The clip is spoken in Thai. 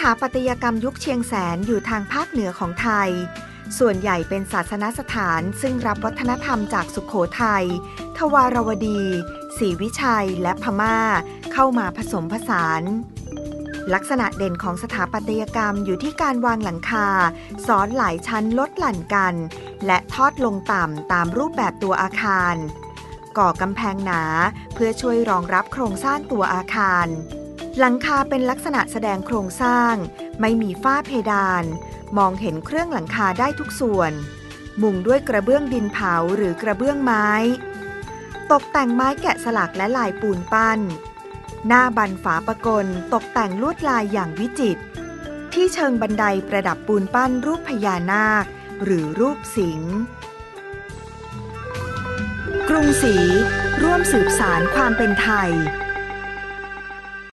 ถาปัตยกรรมยุคเชียงแสนอยู่ทางภาคเหนือของไทย ส่วนใหญ่เป็นศาสนสถานซึ่งรับวัฒนธรรมจากสุขโขทัย ทวารวดี ศรีวิชัย และพม่า เข้ามาผสมผสาน ลักษณะเด่นของสถาปัตยกรรมอยู่ที่การวางหลังคาซ้อนหลายชั้นลดหลั่นกัน และทอดลงต่ำตามรูปแบบตัวอาคาร ก่อกำแพงหนาเพื่อช่วยรองรับโครงสร้างตัวอาคาร หลังคาเป็นลักษณะแสดงโครงสร้าง ไม่มีฝ้าเพดาน มองเห็นเครื่องหลังคาได้ทุกส่วน มุงด้วยกระเบื้องดินเผาหรือกระเบื้องไม้ ตกแต่งไม้แกะสลักและลายปูนปั้น หน้าบันฝาปะกลตกแต่งลวดลายอย่างวิจิตรที่เชิงบันไดประดับปูนปั้นรูปพญานาค หรือรูปสิงห์กรุงศรีร่วมสืบสารความเป็นไทย